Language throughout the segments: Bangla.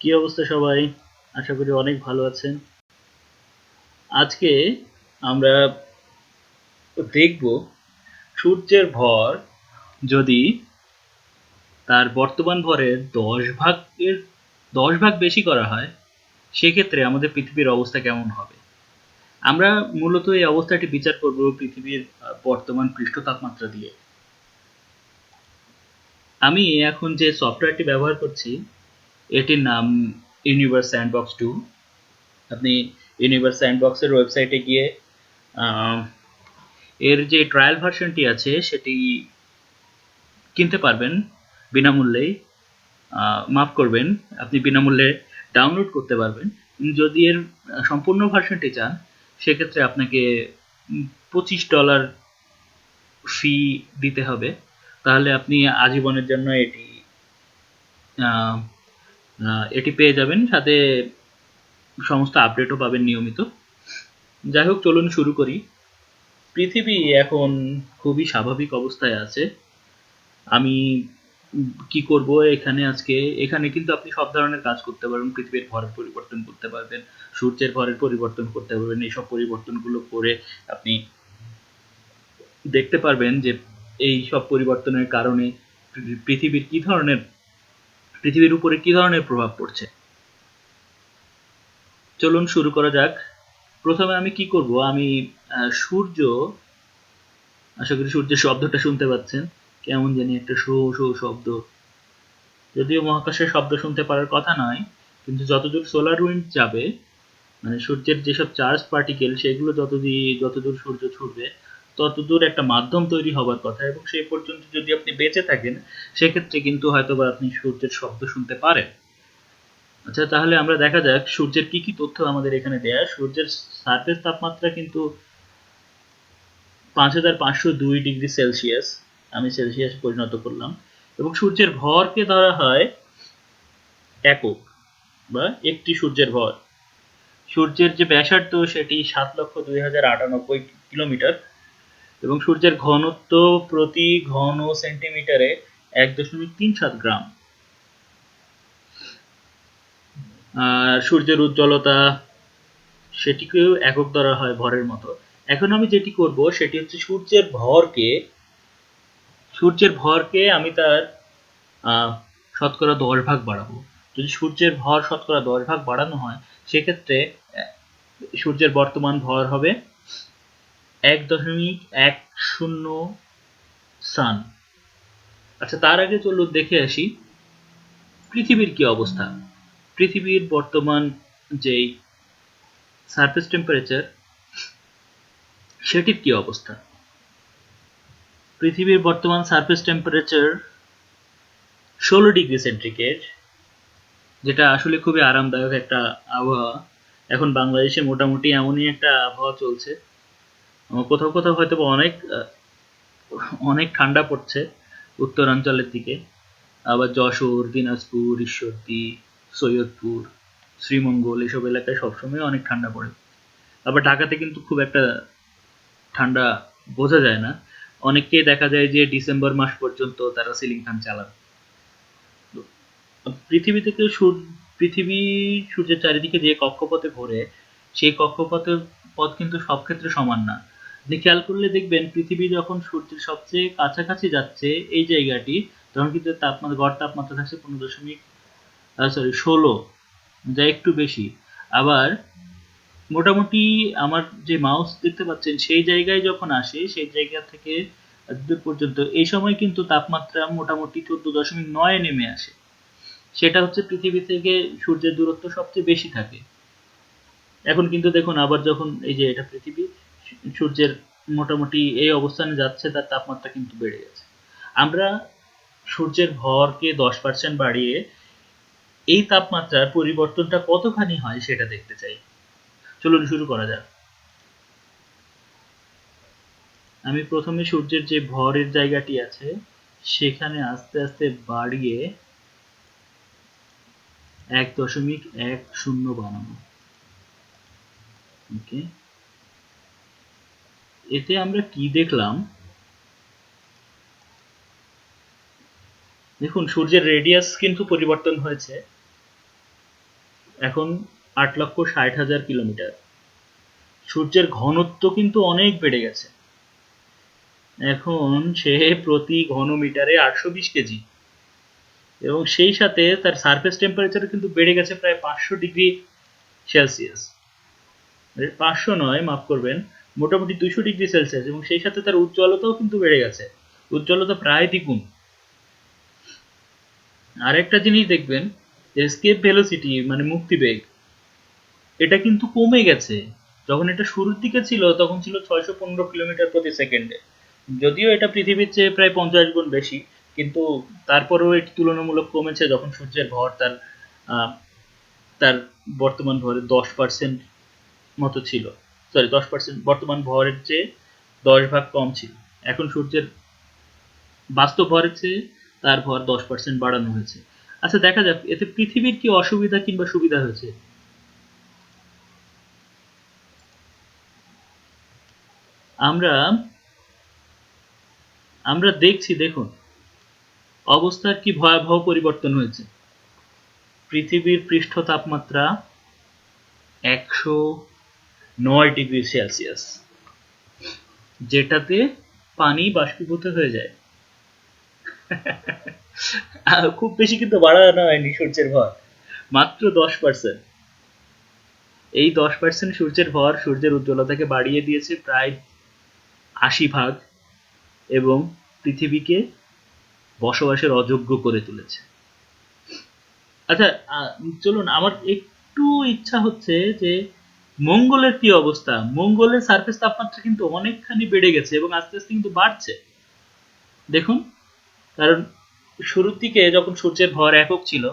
কি অবস্থা সবাই? আশা করি অনেক ভালো আছেন। আজকে আমরা দেখব সূর্যের ভর যদি তার বর্তমান ভরের দশ ভাগের দশ ভাগ বেশি করা হয়, সেক্ষেত্রে আমাদের পৃথিবীর অবস্থা কেমন হবে? আমরা মূলত এই অবস্থাটি বিচার করব পৃথিবীর বর্তমান পৃষ্ঠ তাপমাত্রা দিয়ে। আমি এখন যে সফটওয়্যারটি ব্যবহার করছি এটির নাম ইউনিভার্স স্যান্ডবক্স টু আপনি ইউনিভার্স স্যান্ডবক্সের ওয়েবসাইটে গিয়ে এর যে ট্রায়াল ভার্সনটি আছে, সেটি কিনতে পারবেন বিনামূল্যেই। মাফ করবেন, আপনি বিনামূল্যে ডাউনলোড করতে পারবেন। যদি এর সম্পূর্ণ ভার্সনটি চান, সেক্ষেত্রে আপনাকে পঁচিশ ডলার ফি দিতে হবে। তাহলে আপনি আজীবনের জন্য এটি এটি পেয়ে যাবেন। সাথে সমস্ত আপডেটও পাবেন নিয়মিত। যাই হোক, চলুন শুরু করি। পৃথিবী এখন খুবই স্বাভাবিক অবস্থায় আছে। আমি কি করব এখানে আজকে? এখানে কিন্তু আপনি সব ধরনের কাজ করতে পারবেন। পৃথিবীর ভরের পরিবর্তন করতে পারবেন, সূর্যের ভরের পরিবর্তন করতে পারবেন, এইসব পরিবর্তনগুলো করে আপনি দেখতে পারবেন যে এই সব পরিবর্তনের কারণে পৃথিবীর কি ধরনের পৃথিবীর উপরে কি ধরনের প্রভাব পড়ছে? চলুন শুরু করা যাক। প্রথমে আমি কি করব? আমি সূর্য, আশা করি সূর্যের শব্দটা শুনতে পাচ্ছেন। কেমন জানি একটা শো শো শব্দ। যদিও মহাকাশের শব্দ শুনতে পারার কথা নয়, কিন্তু যতদূর সোলার উইন্ড যাবে মানে সূর্যের যেসব চার্জ পার্টিকেল সেগুলো যতদূর যতদূর সূর্য ছুটবে ততদূর একটা মাধ্যম তৈরি হবার কথা এবং সেই পর্যন্ত যদি আপনি বেঁচে থাকেন, সেক্ষেত্রে কিন্তু হয়তোবা আপনি সূর্যের শব্দ শুনতে পারেন। আচ্ছা তাহলে আমরা দেখা যাক সূর্যের কি কি তথ্য আমাদের এখানে দেয়া। সূর্যের সারফেস তাপমাত্রা কিন্তু পাঁচ হাজার পাঁচশো দুই ডিগ্রি সেলসিয়াস, আমি সেলসিয়াস পরিণত করলাম। এবং সূর্যের ভরকে ধরা হয় একক বা একটি সূর্যের ভর। সূর্যের যে ব্যাসার্ধ, সেটি সাত লক্ষ দুই হাজার আটানব্বই কিলোমিটার। এবং সূর্যের ঘনত্ব প্রতি ঘন সেন্টিমিটারে এক দশমিক তিন সাত গ্রাম। আর সূর্যের উজ্জ্বলতা সেটিকেও একক ধরা হয় ভরের মতো। এখন আমি যেটি করব, সেটি হচ্ছে সূর্যের ভরকে সূর্যের ভরকে আমি তার শতকরা দশ ভাগ বাড়াবো। যদি সূর্যের ভর শতকরা দশ ভাগ বাড়ানো হয়, সেক্ষেত্রে সূর্যের বর্তমান ভর হবে এক দশমিক এক শূন্য সান আচ্ছা তার আগে চলুন দেখে আসি পৃথিবীর কি অবস্থা। পৃথিবীর বর্তমান যেই সারফেস টেম্পারেচার সেটির কি অবস্থা? পৃথিবীর বর্তমান সারফেস টেম্পারেচার ষোলো ডিগ্রি সেন্টিগ্রেড, যেটা আসলে খুবই আরামদায়ক একটা আবহাওয়া। এখন বাংলাদেশে মোটামুটি এমনই একটা আবহাওয়া চলছে। কোথাও কোথাও হয়তো অনেক অনেক ঠান্ডা পড়ছে উত্তরাঞ্চলের দিকে। আবার যশোর, দিনাজপুর, ঈশ্বরদী, সৈয়দপুর, শ্রীমঙ্গল এসব এলাকায় সবসময় অনেক ঠান্ডা পড়ে। আবার ঢাকাতে কিন্তু খুব একটা ঠান্ডা বোঝা যায় না। অনেককেই দেখা যায় যে ডিসেম্বর মাস পর্যন্ত তারা সিলিং ফ্যান চালান পৃথিবী থেকে পৃথিবী সূর্যের চারিদিকে যে কক্ষপথে ঘোরে সেই কক্ষপথের পথ কিন্তু সব ক্ষেত্রে সমান না। আপনি খেয়াল করলে দেখবেন পৃথিবী যখন সূর্যের সবচেয়ে কাছাকাছি যাচ্ছে, এই জায়গাটি, তখন কিন্তু তাপমাত্রা, গড় তাপমাত্রা থাকছে পনেরো দশমিক সরি ষোলো, যা একটু বেশি। আবার মোটামুটি আমার যে মাউস দেখতে পাচ্ছেন, সেই জায়গায় যখন আসে, সেই জায়গা থেকে পর্যন্ত, এই সময় কিন্তু তাপমাত্রা মোটামুটি চোদ্দ দশমিক নয় নেমে আসে। সেটা হচ্ছে পৃথিবী থেকে সূর্যের দূরত্ব সবচেয়ে বেশি থাকে। এখন কিন্তু দেখুন, আবার যখন এই যে এটা পৃথিবী সূর্যের মোটামুটি এই অবস্থানে যাচ্ছে, তার তাপমাত্রা কিন্তু বেড়ে গেছে। আমরা সূর্যের ভরকে দশ পার্সেন্ট বাড়িয়ে এই তাপমাত্রার পরিবর্তনটা কতখানি হয় সেটা দেখতে চাই। চলুন শুরু করা যাক। আমি প্রথমে সূর্যের যে ভরের জায়গাটি আছে, সেখানে আস্তে আস্তে বাড়িয়ে এক দশমিক এক শূন্য বানাবো। ওকে? এতে আমরা কি দেখলাম? দেখুন, সূর্যের রেডিয়াস কিন্তু পরিবর্তন হয়েছে। এখন আট লক্ষ ষাট হাজার কিলোমিটার। সূর্যের ঘনত্ব কিন্তু অনেক বেড়ে গেছে। এখন সে প্রতি ঘনমিটারে আটশো বিশ কেজি। এবং সেই সাথে তার সারফেস টেম্পারেচার কিন্তু বেড়ে গেছে প্রায় পাঁচশো ডিগ্রি সেলসিয়াস। পাঁচশো নয়, মাফ করবেন মোটামুটি দুশো ডিগ্রি সেলসিয়াস এবং সেই সাথে তার উজ্জ্বলতাও কিন্তু বেড়ে গেছে। উজ্জ্বলতা প্রায় দ্বিগুণ। আরেকটা জিনিস দেখবেন স্কেপ ভেলোসিটি মানে মুক্তিবেগ এটা কিন্তু কমে গেছে। যখন এটা শুরুর দিকে ছিল, তখন ছিল ছয়শো পনেরো কিলোমিটার প্রতি সেকেন্ডে। যদিও এটা পৃথিবীর চেয়ে প্রায় পঞ্চাশ গুণ বেশি, কিন্তু তারপরেও এটি তুলনামূলক কমেছে যখন সূর্যের ভর তার তার বর্তমান ভরের দশ পার্সেন্ট মতো ছিল। সরি দশ পার্সেন্ট বর্তমান ভরের চেয়ে দশ ভাগ কম ছিল। এখন সূর্যের বাস্তব ভরের চেয়ে তার ভর দশ পার্সেন্ট বাড়ানো হয়েছে। আচ্ছা দেখা যাক, এতে পৃথিবীর কি অসুবিধা কিংবা সুবিধা হয়েছে? আমরা আমরা দেখছি, দেখুন, অবস্থার কি ভয়াবহ পরিবর্তন হয়েছে? পৃথিবীর পৃষ্ঠ তাপমাত্রা একশো নয় ডিগ্রি সেলসিয়াস, যেটাতে পানি বাষ্পীভূত হয়ে যায়। খুব বেশি কিন্তু বাড়ানো হয়নি সূর্যের ভর, মাত্র দশ পার্সেন্ট এই দশ পার্সেন্ট সূর্যের ভর সূর্যের উজ্জ্বলতাকে বাড়িয়ে দিয়েছে প্রায় আশি ভাগ এবং পৃথিবীকে বসবাসের অযোগ্য করে তুলেছে। আচ্ছা চলুন, আমার একটু ইচ্ছা হচ্ছে যে মঙ্গলের কি অবস্থা? মঙ্গলের সারফেস তাপমাত্রা কিন্তু অনেকখানি বেড়ে গেছে এবং আস্তে আস্তে কিন্তু বাড়ছে। দেখুন, কারণ শুরুর দিকে যখন সূর্যের ভর একক ছিল,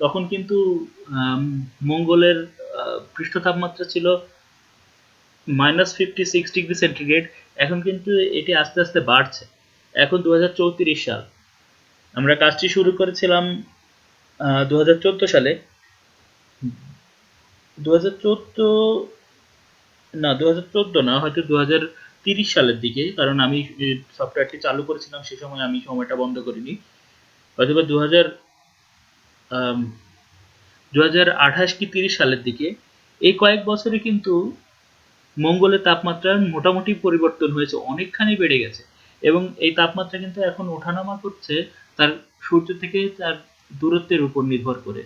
তখন কিন্তু মঙ্গলের পৃষ্ঠ তাপমাত্রা ছিল minus fifty six degree centigrade এখন কিন্তু এটি আস্তে আস্তে বাড়ছে। এখন দু হাজার চৌত্রিশ সাল। আমরা কাজটি শুরু করেছিলাম দু হাজার চোদ্দ সালে। দু হাজার চোদ্দ না দু না, হয়তো দু সালের দিকে, কারণ আমি সফটওয়্যারটি চালু করেছিলাম, সে সময় আমি সময়টা বন্ধ করিনি। দু হাজার হাজার কি তিরিশ সালের দিকে, এই কয়েক বছরে কিন্তু মঙ্গলের তাপমাত্রার মোটামুটি পরিবর্তন হয়েছে, অনেকখানি বেড়ে গেছে। এবং এই তাপমাত্রা কিন্তু এখন ওঠানামা করছে, তার সূর্য থেকে তার দূরত্বের উপর নির্ভর করে।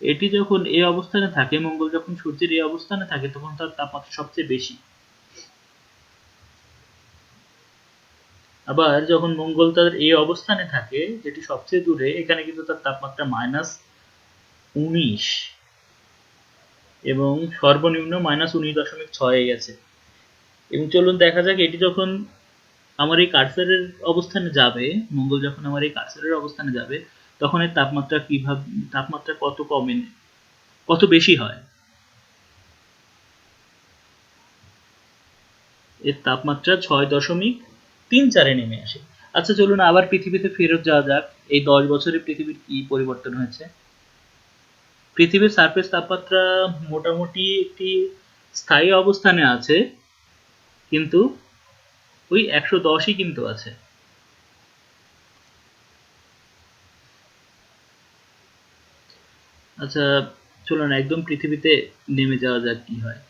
এটি যখন এই অবস্থানে থাকে, মঙ্গল যখন সূর্যের এই অবস্থানে থাকে, তখন তার তাপমাত্রা সবচেয়ে বেশি। আবার যখন মঙ্গল তার এই অবস্থানে থাকে, যেটি সবচেয়ে দূরে, এখানে কিন্তু তার তাপমাত্রা মাইনাস উনিশ এবং সর্বনিম্ন মাইনাস উনিশ দশমিক ছয়ে গেছে। এবং চলুন দেখা যাক, এটি যখন আমার এই কার্সারের অবস্থানে যাবে, মঙ্গল যখন আমার এই কার্সারের অবস্থানে যাবে তখন এর তাপমাত্রা কীভাবে, তাপমাত্রা কত কমে, কত বেশি হয়? এর তাপমাত্রা ছয় দশমিক তিন চারে নেমে আসে। আচ্ছা চলুন আবার পৃথিবীতে ফেরত যাওয়া যাক, এই দশ বছরে পৃথিবীর কি পরিবর্তন হয়েছে? পৃথিবীর সারফেস তাপমাত্রা মোটামুটি একটি স্থায়ী অবস্থানে আছে, কিন্তু ওই একশো দশই কিন্তু আছে। আচ্ছা চলুন, একদম পৃথিবীতে নেমে যাওয়া যাক, কি হয়।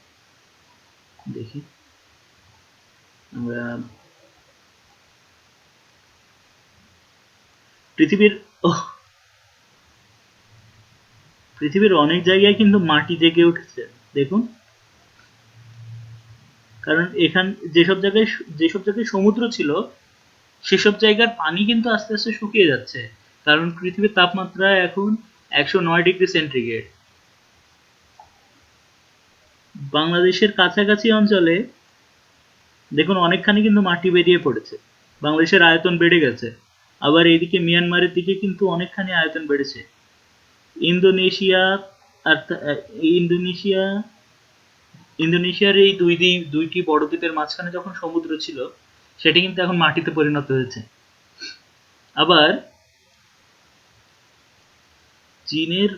দেখি। আমরা পৃথিবীর পৃথিবীর অনেক জায়গায় কিন্তু মাটি জেগে উঠেছে, দেখুন। কারণ এখান, যেসব জায়গায় যেসব জায়গায় সমুদ্র ছিল, সেসব জায়গার পানি কিন্তু আস্তে আস্তে শুকিয়ে যাচ্ছে। কারণ পৃথিবীর তাপমাত্রা এখন একশো নয় ডিগ্রি সেন্টিগ্রেড। বাংলাদেশের কাছাকাছি অঞ্চলে, দেখুন, অনেকখানি কিন্তু মাটি বেরিয়ে পড়েছে। বাংলাদেশের আয়তন বেড়ে গেছে। আবার এইদিকে মিয়ানমারের দিকে কিন্তু অনেকখানি আয়তন বেড়েছে। ইন্দোনেশিয়া আর ইন্দোনেশিয়া, ইন্দোনেশিয়ার এই দুই দ্বীপ দুইটি বড় দ্বীপের মাঝখানে যখন সমুদ্র ছিল, সেটি কিন্তু এখন মাটিতে পরিণত হয়েছে। আবার চীনের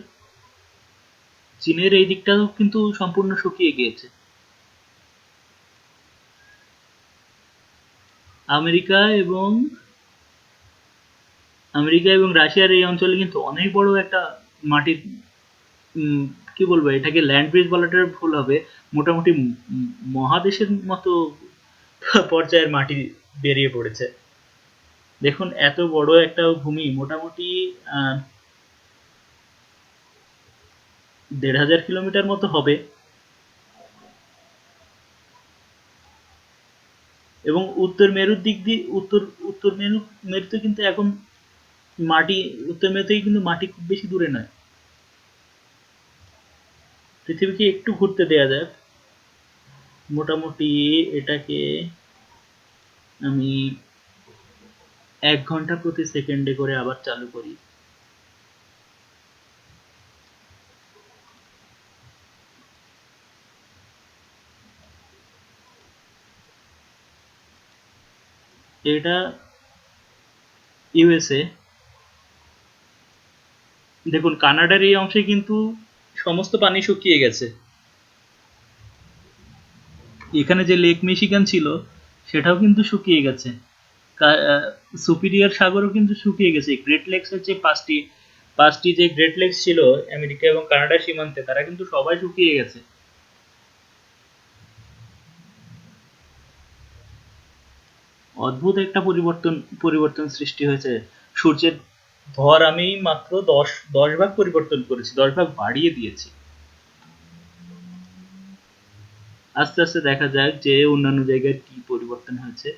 চীনের এই দিকটাও কিন্তু সম্পূর্ণ শুকিয়ে গিয়েছে। আমেরিকা এবং আমেরিকা এবং রাশিয়ার এই অঞ্চলে কিন্তু অনেক বড় একটা মাটির কি বলব এটাকে ল্যান্ড ব্রিজ বলাটা ভুল হবে। মোটামুটি মহাদেশের মতো পর্যায়ের মাটি বেরিয়ে পড়েছে। দেখুন এত বড় একটা ভূমি মোটামুটি আহ, দেড় হাজার কিলোমিটার মতো হবে। এবং উত্তর মেরুর দিক দিয়ে, উত্তর উত্তর মেরু, মেরুতে কিন্তু এখন মাটি, উত্তর মেরু থেকে কিন্তু মাটি খুব বেশি দূরে নয়। পৃথিবীকে একটু ঘুরতে দেয়া যাক। মোটামুটি এটাকে আমি এক ঘণ্টা প্রতি সেকেন্ডে করে আবার চালু করি। এটা ইউএসএ দেখুন, কানাডার এই অংশে কিন্তু সমস্ত পানি শুকিয়ে গেছে। এখানে যে লেক মিশিগান ছিল, সেটাও কিন্তু শুকিয়ে গেছে। সুপিরিয়ার সাগরও কিন্তু শুকিয়ে গেছে। গ্রেট লেকসের যে পাঁচটি পাঁচটি যে গ্রেট লেকস ছিল, আমেরিকা এবং কানাডার সীমান্তে, তারা কিন্তু সবাই শুকিয়ে গেছে। অদ্ভুত একটা পরিবর্তন পরিবর্তন সৃষ্টি হয়েছে। সূর্যের ভর আমি মাত্র দশ দশ ভাগ পরিবর্তন করেছি, দশ ভাগ বাড়িয়ে দিয়েছি। আস্তে আস্তে দেখা যাক যে অন্যান্য জায়গায় কি পরিবর্তন হয়েছে।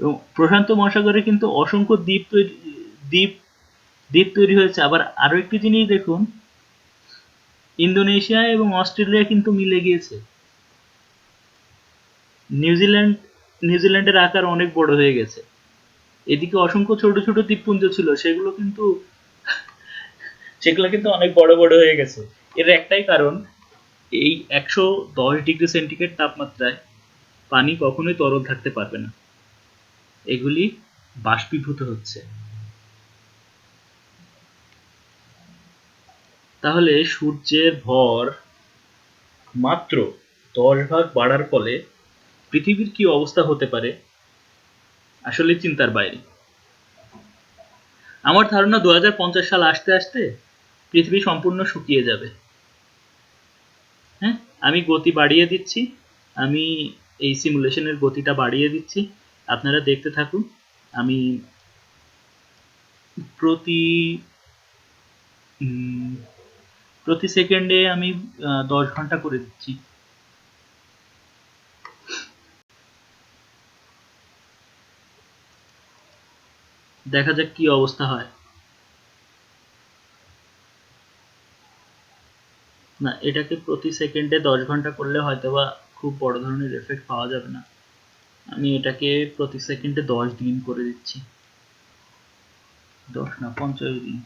এবং প্রশান্ত মহাসাগরে কিন্তু অসংখ্য দ্বীপ দ্বীপ দ্বীপ তৈরি হয়েছে। আবার আরও একটি জিনিস দেখুন, ইন্দোনেশিয়া এবং অস্ট্রেলিয়া কিন্তু মিলে গিয়েছে। নিউজিল্যান্ড, নিউজিল্যান্ডের আকার অনেক বড় হয়ে গেছে। এদিকে অসংখ্য ছোট ছোট দ্বীপপুঞ্জ ছিল, সেগুলো কিন্তু সেগুলো কিন্তু অনেক বড় বড় হয়ে গেছে। এর একটাই কারণ, এই একশো দশ ডিগ্রি সেন্টিগ্রেড তাপমাত্রায় পানি কখনোই তরল থাকতে পারবে না। এগুলি বাষ্পীভূত হচ্ছে। তাহলে সূর্যের ভর মাত্র দশ ভাগ বাড়ার ফলে পৃথিবীর কি অবস্থা হতে পারে? আসলে চিন্তার বাইরে। আমার ধারণা দু হাজার পঞ্চাশ সাল আসতে আসতে পৃথিবী সম্পূর্ণ শুকিয়ে যাবে। হ্যাঁ? আমি গতি বাড়িয়ে দিচ্ছি। আমি এই সিমুলেশনের গতিটা বাড়িয়ে দিচ্ছি। আপনারা দেখতে থাকুন। আমি প্রতি প্রতি সেকেন্ডে আমি দশ ঘণ্টা করে দিচ্ছি। দেখা যাক কি অবস্থা হয়। না, এটাকে প্রতি সেকেন্ডে দশ ঘণ্টা করলে হয়তো বা খুব বড় ধরনের এফেক্ট পাওয়া যাবে না। আমি এটাকে প্রতি সেকেন্ডে দশ দিন করে দিচ্ছি। দশ না, পঞ্চাশ দিন।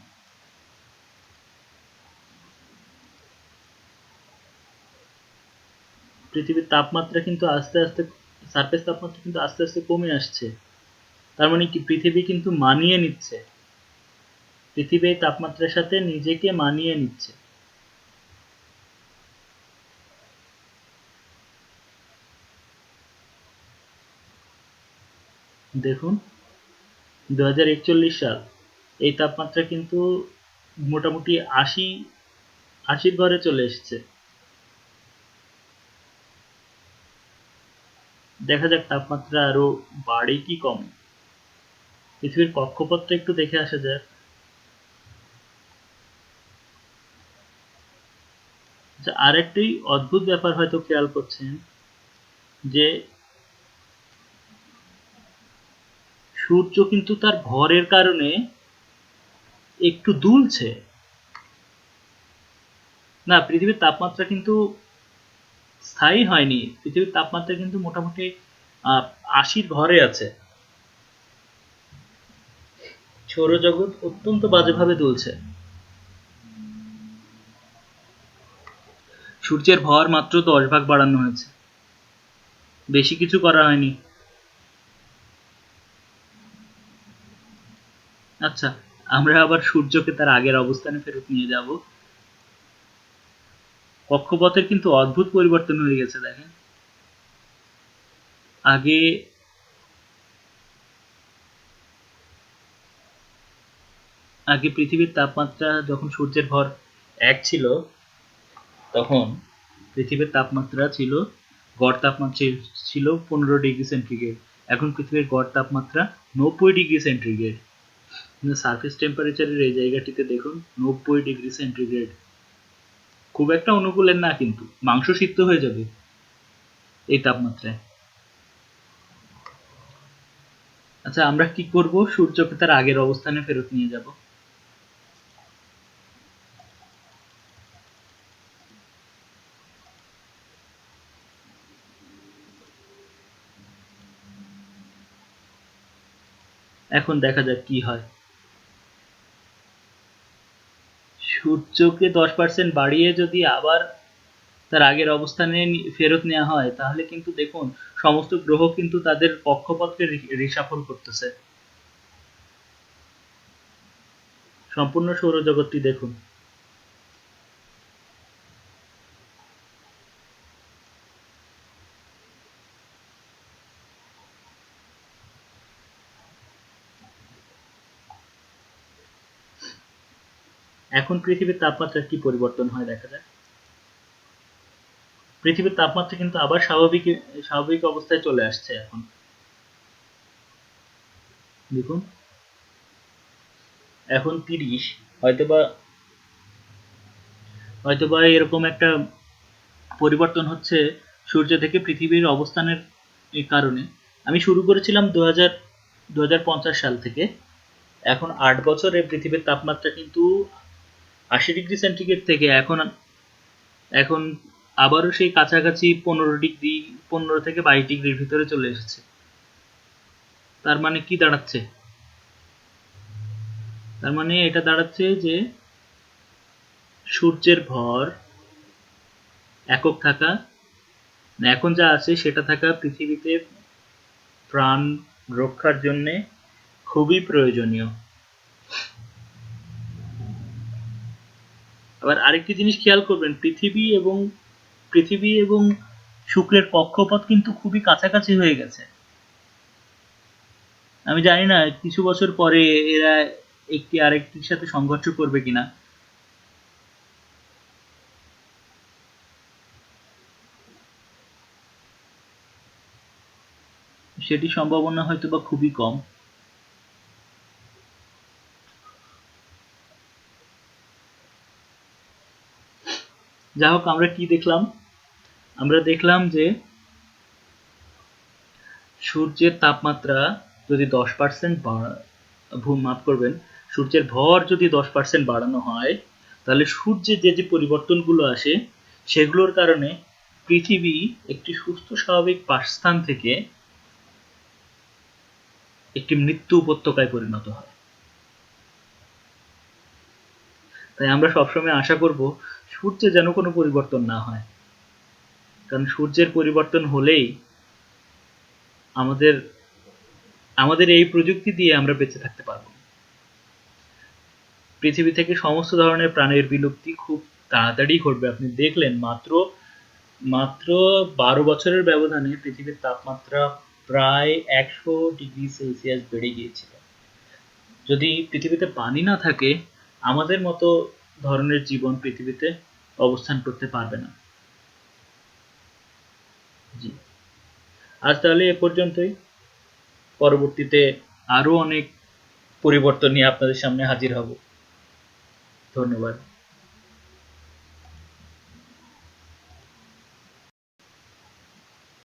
পৃথিবীর তাপমাত্রা কিন্তু আস্তে আস্তে সারফেস তাপমাত্রা কিন্তু আস্তে আস্তে কমে আসছে। তার মানে কি, পৃথিবী কিন্তু মানিয়ে নিচ্ছে। পৃথিবী এই তাপমাত্রার সাথে নিজেকে মানিয়ে নিচ্ছে। দেখুন, দুহাজার একচল্লিশ সাল, এই তাপমাত্রা কিন্তু মোটামুটি আশি, আশির ঘরে চলে এসেছে। দেখা যাক তাপমাত্রা আরও বাড়ে কি কমে। পৃথিবীর কক্ষপথটা একটু দেখে আসা যাক। আচ্ছা আরেকটি অদ্ভুত ব্যাপার হয়তো খেয়াল করছেন, যে সূর্য কিন্তু তার ভরের কারণে একটু দুলছে। না, পৃথিবীর তাপমাত্রা কিন্তু স্থায়ী হয়নি। পৃথিবীর তাপমাত্রা কিন্তু মোটামুটি আশির ঘরে আছে। সৌরজগৎ অত্যন্ত বাজেভাবে দুলছে। সূর্যের ভর মাত্র দশ ভাগ বাড়ানো হয়েছে। বেশি কিছু করা হয়নি। আচ্ছা আমরা আবার সূর্যকে তার আগের অবস্থানে ফেরত নিয়ে যাব। কক্ষপথের কিন্তু অদ্ভুত পরিবর্তন হয়ে গেছে, দেখেন। আগে আগে পৃথিবীর তাপমাত্রা যখন সূর্যের ভর এক ছিল, তখন পৃথিবীর তাপমাত্রা ছিল, গড় তাপমাত্রা ছিল পনেরো ডিগ্রি সেন্টিগ্রেড। এখন পৃথিবীর গড় তাপমাত্রা নব্বই ডিগ্রি সেন্টিগ্রেড। সারফেস টেম্পারেচারের এই জায়গাটিতে দেখুন, নব্বই ডিগ্রি সেন্টিগ্রেড। খুব একটা অনুকূলের না কিন্তু মাংস সিদ্ধ হয়ে যাবে এই তাপমাত্রায়। আচ্ছা আমরা কি করব? সূর্যকে তার আগের অবস্থানে ফেরত নিয়ে যাব। এখন দেখা যাক কি হয়। সূর্যকে দশ পার্সেন্ট বাড়িয়ে যদি আবার তার আগের অবস্থানে ফেরত নেওয়া হয়, তাহলে কিন্তু দেখুন, সমস্ত গ্রহ কিন্তু তাদের কক্ষপথকে রিসাফল করতেছে। সম্পূর্ণ সৌরজগৎটি দেখুন। এখন পৃথিবীর তাপমাত্রার কি পরিবর্তন হয় দেখা যায় পৃথিবীর তাপমাত্রা কিন্তু আবার স্বাভাবিক স্বাভাবিক অবস্থায় চলে আসছে এখন। দেখুন। এখন তিরিশ, হয়তোবা হয়তোবা এরকম একটা পরিবর্তন হচ্ছে সূর্য থেকে পৃথিবীর অবস্থানের কারণে। আমি শুরু করেছিলাম দু হাজার পঞ্চাশ সাল থেকে। এখন আট বছরে পৃথিবীর তাপমাত্রা কিন্তু আশি ডিগ্রি সেন্টিগ্রেড থেকে এখন এখন আবারও সেই কাছাকাছি পনেরো ডিগ্রি, পনেরো থেকে বাইশ ডিগ্রির ভিতরে চলে এসেছে। তার মানে কি দাঁড়াচ্ছে? তার মানে এটা দাঁড়াচ্ছে যে সূর্যের ভর একক থাকা এখন যা আছে সেটা থাকা পৃথিবীতে প্রাণ রক্ষার জন্যে খুবই প্রয়োজনীয়। আবার আরেকটি জিনিস খেয়াল করবেন, পৃথিবী এবং পৃথিবী এবং শুক্রের কক্ষপথ কিন্তু খুবই কাছাকাছি হয়ে গেছে। আমি জানি না, কিছু বছর পরে এরা একটি আরেকটির সাথে সংঘর্ষ করবে কিনা। সেটি সম্ভাবনা হয়তো বা খুবই কম। যা হোক, আমরা কি দেখলাম? আমরা দেখলাম যে সূর্যের তাপমাত্রা যদি দশ পার্সেন্ট মাফ করবেন, সূর্যের ভর যদি দশ পার্সেন্ট বাড়ানো হয়, তাহলে সূর্যের যে যে পরিবর্তনগুলো আসে, সেগুলোর কারণে পৃথিবী একটি সুস্থ, স্বাভাবিক বাসস্থান থেকে একটি মৃত্যু উপত্যকায় পরিণত হয়। তাই আমরা সবসময় আশা করব সূর্যে যেন কোনো পরিবর্তন না হয়। কারণ সূর্যের পরিবর্তন হলেই আমাদের আমাদের এই প্রযুক্তি দিয়ে আমরা বেঁচে থাকতে পারব। পৃথিবী থেকে সমস্ত ধরনের প্রাণের বিলুপ্তি খুব তাড়াতাড়ি ঘটবে। আপনি দেখলেন মাত্র মাত্র বারো বছরের ব্যবধানে পৃথিবীর তাপমাত্রা প্রায় একশো ডিগ্রি সেলসিয়াস বেড়ে গিয়েছিল। যদি পৃথিবীতে পানি না থাকে, আমাদের মতো ধরনের জীবন পৃথিবীতে অবস্থান করতে পারবে না। জি। আজ তাহলে এ পর্যন্তই। পরবর্তীতে আরও অনেক পরিবর্তন নিয়ে আপনাদের সামনে হাজির হব। ধন্যবাদ।